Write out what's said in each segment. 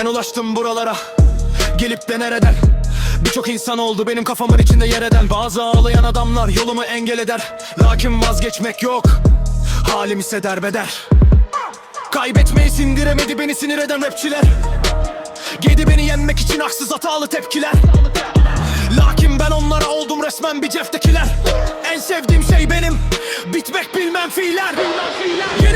Ben ulaştım buralara Gelip de nereden? Birçok insan oldu benim kafamın içinde yer eden. Bazı ağlayan adamlar yolumu engel eder. Lakin vazgeçmek yok Halim ise derbeder. Kaybetmeyi sindiremedi beni sinir eden rapçiler. Gedi beni yenmek için haksız hatalı tepkiler. Lakin ben onlara oldum resmen bir ceftekiler. En sevdiğim şey benim Bitmek bilmem fiiller Yenilmeyi düşünmüyorum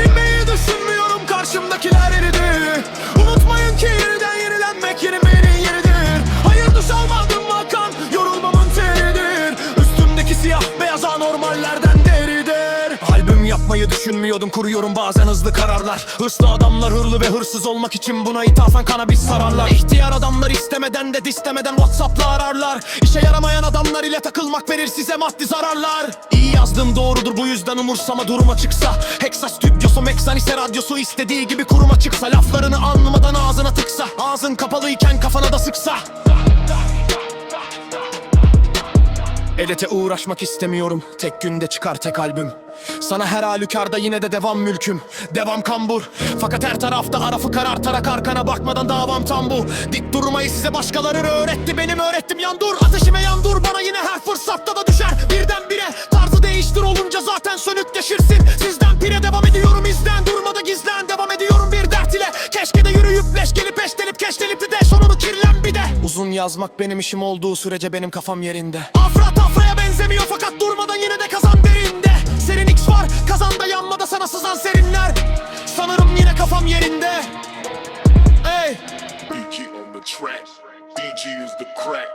yapmayı düşünmüyordum. Kuruyorum bazen hızlı kararlar. Hırslı adamlar hırlı ve hırsız olmak için buna ithafen kanabis sararlar. İhtiyar adamlar istemeden de distemeden Whatsapp'la ararlar. İşe yaramayan adamlar ile takılmak verir size maddi zararlar. İyi yazdım doğrudur. Bu yüzden umursama duruma çıksa. Hexa stüdyosu Meksanise radyosu istediği gibi kuruma çıksa. Laflarını anlamadan ağzına tıksa. Ağzın kapalıyken kafana da sıksa Edete uğraşmak istemiyorum. Tek günde çıkar tek albüm. Sana her halükarda yine de devam mülküm. Devam kambur. Fakat her tarafta arafı karartarak arkana bakmadan davam tam bu Dik durmayı size başkaları öğretti Benim öğrettim. Yan dur Ateşime yan dur bana yine her fırsatta da düşer. Birdenbire tarzı değiştir olunca zaten sönükleşirsin Sizden pire devam ediyorum izden Durmada gizlen devam ediyorum bir dert ile. Keşke de yürüyüp leş gelip eştelip keştelip de sonunu kirlen bir de. Uzun yazmak benim işim olduğu sürece benim kafam yerinde. Afra tafraya benzemiyor fakat durmadan yine de kazan derinde. Serin X var kazanda yanmada sana sızan serinler. Sanırım yine kafam yerinde. Ey BG on the track. DG is the crack.